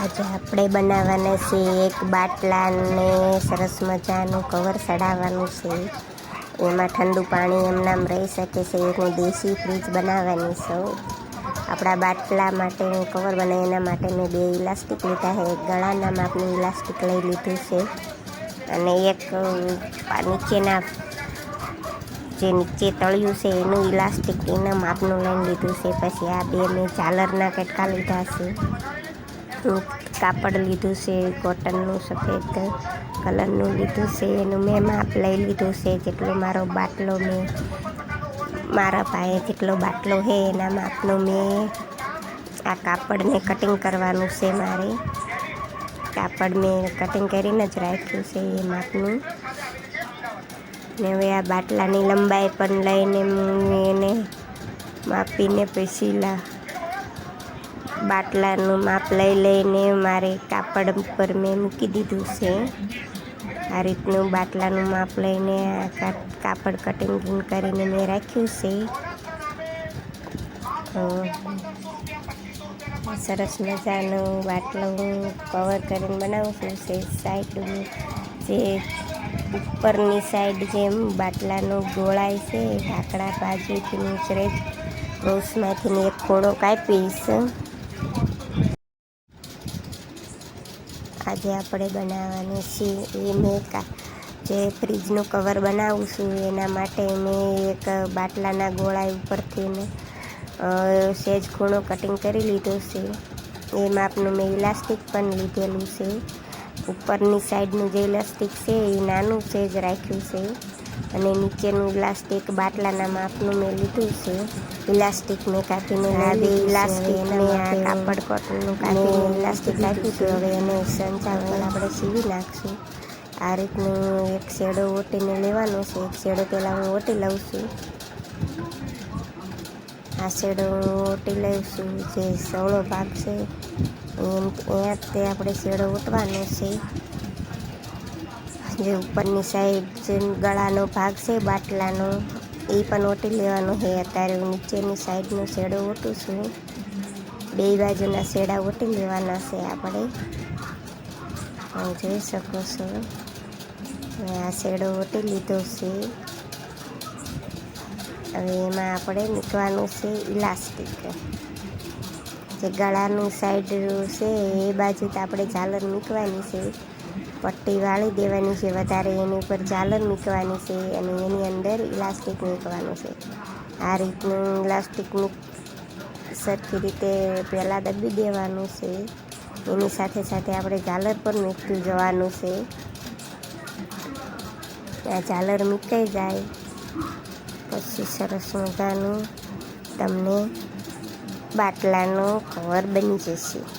આજે આપણે બનાવવાના છે એક બાટલાને સરસ મજાનું કવર ચડાવવાનું છે. એમાં ઠંડુ પાણી એમનામ રહી શકે છે. એનું દેશી ફ્રીજ બનાવવાની સૌ આપણા બાટલા માટેનું કવર બનાવી એના માટે મેં બે ઇલાસ્ટિક લીધા છે. એક ગળાના માપનું ઇલાસ્ટિક લઈ લીધું છે. અને એક નીચેના જે નીચે તળિયું છે, એનું ઇલાસ્ટિક એના માપનું લઈને લીધું છે. પછી આ બે મેં ઝાલરના કટકા લીધા છે. કાપડ લીધું છે કોટનનું સફેદ કલરનું લીધું છે, એનું મેં માપ લઈ લીધું છે, જેટલો મારો બાટલો મેં, મારા પાસે જેટલો બાટલો છે એના માપનું મેં આ કાપડને કટિંગ કરવાનું છે મારે. કાપડ મેં કટિંગ કરીને જ રાખ્યું છે એ માપનું. ને હવે આ બાટલાની લંબાઈ પણ લઈને હું એને માપીને પછી લા બાટલાનું માપ લઈ લઈને મારે કાપડ ઉપર મેં મૂકી દીધું છે. આ રીતનું બાટલાનું માપ લઈને આ કાપડ કટિંગ કરીને મેં રાખ્યું છે. સરસ મજાનું બાટલું કવર કરીને બનાવું છું. સાઈડ જે ઉપરની સાઈડ જેમ બાટલાનું ગોળાય છે ઢાંકણા બાજુથી નીચરે રોસમાંથી એક ખોડો કાપીશ. આજે આપણે બનાવવાની છે, એ મેં કા, જે ફ્રીજનું કવર બનાવું છું, એના માટે મેં એક બાટલાના ગોળા ઉપરથી મેં સેજ ખૂણો કટિંગ કરી લીધો છે. એ માપનું મેં ઇલાસ્ટિક પણ લીધેલું છે. ઉપરની સાઈડનું જે ઇલાસ્ટિક છે, એ નાનું સેજ રાખ્યું છે. અને નીચેનું ઇલાસ્ટિક બાટલાના માપનું મેં લીધું છે. ઇલાસ્ટિક મેં કાપીને આ બે ઇલાસ્ટિક મેં આ કાપડ કોટનનું કાપીને ઇલાસ્ટિક કાપ્યું હતું હવે એને સંચાવન આપણે સીવી નાખશું. આ રીતનું એક શેડો ઓટીને લેવાનો છે. એક શેડો પહેલાં હું ઓટી લઉં છું. આ શેડો ઓટી લઉં છું. જે સવળો ભાગ છે. એમ અહીંયા તે આપણે શેડો ઓટવાનો છે. જે ઉપરની સાઈડ જે ગળાનો ભાગ છે, બાટલાનો, એ પણ ઓટી લેવાનો છે. અત્યારે હું નીચેની સાઈડનો શેડો ઓટું છું. બે બાજુના શેડા ઓટી લેવાના છે આપણે. તમે જોઈ શકો છો. આ શેડો ઓટી લીધો છે. હવે એમાં આપણે મૂકવાનું છે ઇલાસ્ટિક. જે ગળાનું સાઈડ છે, એ બાજુ તો આપણે ઝાલર મૂકવાની છે. પટ્ટી વાળી દેવાની છે, વધારે એની ઉપર ઝાલર મૂકવાની છે અને એની અંદર ઇલાસ્ટિક મૂકવાનું છે. આ રીતનું ઇલાસ્ટિક સરખી રીતે પહેલાં દબી દેવાનું છે. એની સાથે સાથે આપણે ઝાલર પણ મૂકતું જવાનું છે. આ ઝાલર મૂકાઈ જાય. પછી સરસ મજાનું તમને બાટલાનો કવર બની જશે.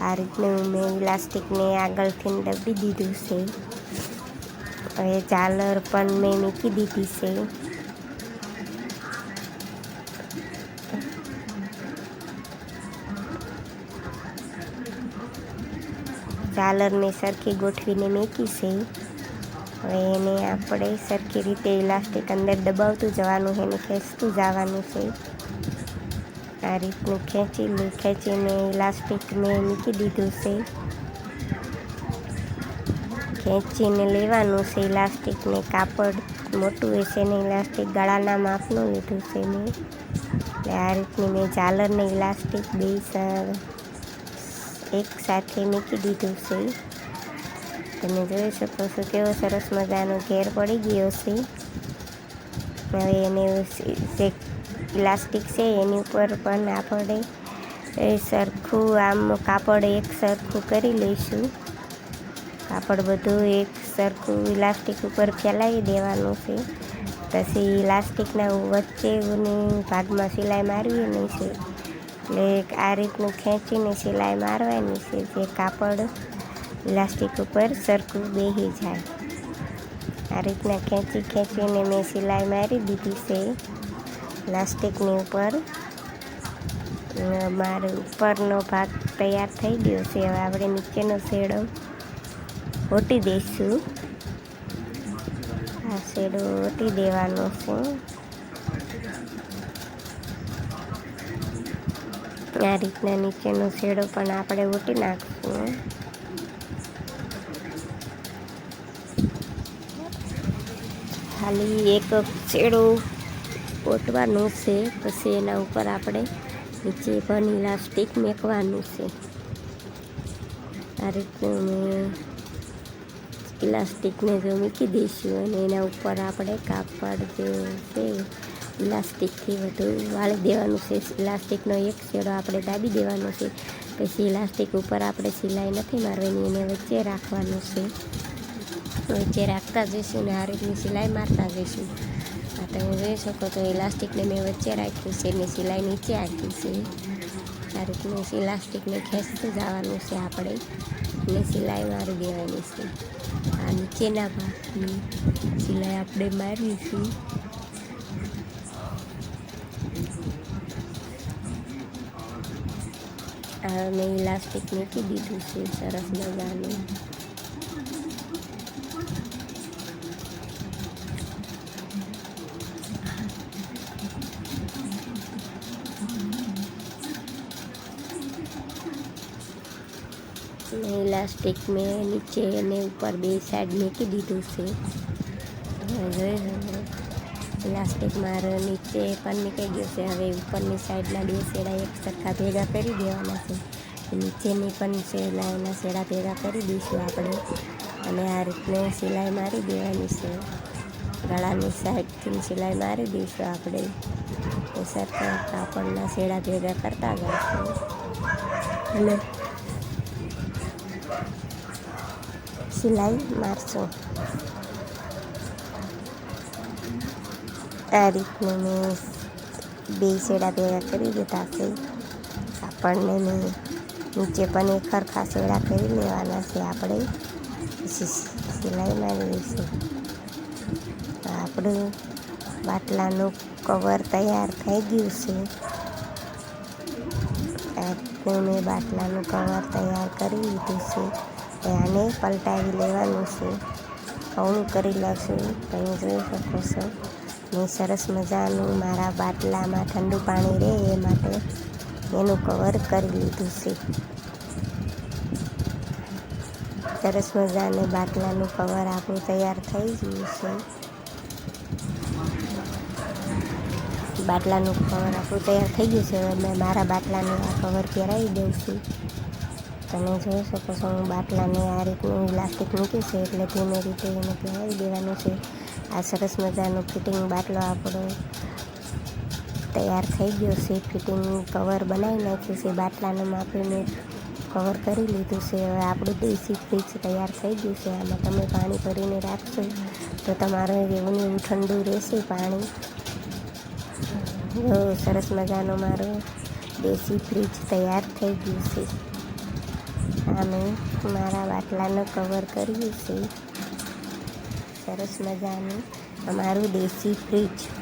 આ રીતનું મેં ઇલાસ્ટિકને આગળથી દબી દીધું છે. હવે ઝાલર પણ મેં મૂકી દીધી છે. ઝાલર મેં સરખી ગોઠવીને મૂકી છે. હવે એને આપણે સરખી રીતે ઇલાસ્ટિક અંદર દબાવતું જવાનું છે એને ખેંચતું જવાનું છે. આ રીતનું ખેંચી ખેંચીને ઇલાસ્ટિક મેં મૂકી દીધું છે ખેંચીને લેવાનું છે ઇલાસ્ટિકને કાપડ મોટું હશે ને ઇલાસ્ટિક ગળાના માપનું લીધું છે મેં એટલે આ રીતની મેં ઝાલરને ઇલાસ્ટિક બે એક સાથે મૂકી દીધું છે તમે જોઈ શકો છો કેવો સરસ મજાનો ઘેર પડી ગયો છે. હવે એને ઇલાસ્ટિક છે, એની ઉપર પણ આપણે એ સરખું આમ કાપડ એક સરખું કરી લઈશું. કાપડ બધું એક સરખું ઇલાસ્ટિક ઉપર ફેલાવી દેવાનું છે. પછી ઇલાસ્ટિકના વચ્ચેની ભાગમાં સિલાઈ મારવી નહીં છે. એટલે આ રીતનું ખેંચીને સિલાઈ મારવાની છે, જે કાપડ ઇલાસ્ટિક ઉપર સરખું બેસી જાય. આ રીતના ખેંચી ખેંચીને મેં સિલાઈ મારી દીધી છે. ઇલાસ્ટિકની ઉપર મારો ઉપરનો ભાગ તૈયાર થઈ ગયો છે. હવે આપણે નીચેનો શેડો ઓટી દઈશું. આ શેડો ઓટી દેવાનો છે. આ રીતના નીચેનો શેડો પણ આપણે ઓટી નાખશું. ખાલી એક શેડો ઓટવાનું છે. પછી એના ઉપર આપણે નીચે વનીલા ઇલાસ્ટિક મેકવાનું છે. આ રીતનું મેં ઇલાસ્ટિકને જો મૂકી દઈશું અને એના ઉપર આપણે કાપડ જે છે ઇલાસ્ટિકથી વધુ વાળી દેવાનું છે. ઇલાસ્ટિકનો એક છેડો આપણે દાબી દેવાનો છે. પછી ઇલાસ્ટિક ઉપર આપણે સિલાઈ નથી મારવાની, એને વચ્ચે રાખવાનું છે. વચ્ચે રાખતા જઈશું ને આ રીતની સિલાઈ મારતા જઈશું. આ તમે જોઈ શકો તો ઇલાસ્ટિકને મેં વચ્ચે રાખ્યું છે ને સિલાઈ નીચે આપી છે. આ રીતનું ઇલાસ્ટિકને ખેંચતું જવાનું છે આપણે. ને સિલાઈ મારી દેવાની છે. આ નીચેના ભાગની સિલાઈ આપણે મારીશું આ મેં ઇલાસ્ટિક મૂકી દીધું છે, સરસ મજાનું. મેં ઇલાસ્ટિક મેં નીચે અને ઉપર બે સાઈડ મૂકી દીધું છે. હવે ઇલાસ્ટિક મારો નીચે પણ નીકળી ગયો છે. હવે ઉપરની સાઈડના બે શેડા એક સરખા ભેગા કરી દેવાના છે. નીચેની પણ શેડા એના શેડા ભેગા કરી દઈશું આપણે. અને આ રીતને સિલાઈ મારી દેવાની છે. ગળાની સાઈડથી સિલાઈ મારી દઈશું આપણે. સરખા કાપડના શેડા ભેગા કરતા જઈશું. અને સિલાઈ મારશું. આ રીતનું મેં બે શેડા ભેગા કરી દીધા છે. આપણને મેં નીચે પણ એક સરખા શેડા કરી લેવાના છે આપણે. સિલાઈ મારી લઈશું આપણું બાટલાનું કવર તૈયાર થઈ ગયું છે. મેં બાટલાનું કવર તૈયાર કરી લીધું છે. આને પલટાવી લેવાનું છે. કવણું કરી લઉં તમે જોઈ શકો છો. હું સરસ મજાનું મારા બાટલામાં ઠંડુ પાણી રહે એ માટે એનું કવર કરી લીધું છે. સરસ મજાને બાટલાનું કવર આપણું તૈયાર થઈ ગયું છે. બાટલાનું કવર આપણું તૈયાર થઈ ગયું છે. હવે મેં મારા બાટલાનું આ કવર પહેરાવી દઉં છું. તમે જોઈ શકો છો, હું બાટલાને આ રીતનું ઇલાસ્ટિક મૂક્યું છે, એટલે ધીમે રીતે એને પહેરાવી દેવાનું છે. આ સરસ મજાનું ફિટિંગ બાટલો આપણો તૈયાર થઈ ગયો છે. ફિટિંગ કવર બનાવી નાખ્યું છે, બાટલાને મેં કવર કરી લીધું છે. હવે આપણું દેશી ફ્રીજ તૈયાર થઈ ગયું છે. આમાં તમે પાણી ભરીને રાખશો તો તમારું એવું એવું ઠંડુ રહેશે પાણી. સરસ મજાનો મારો દેશી ફ્રીજ તૈયાર થઈ ગયું છે. આ મેં મારા બાટલાનું કવર કરીએ છે. સરસ મજાનું. અમારું દેશી ફ્રીજ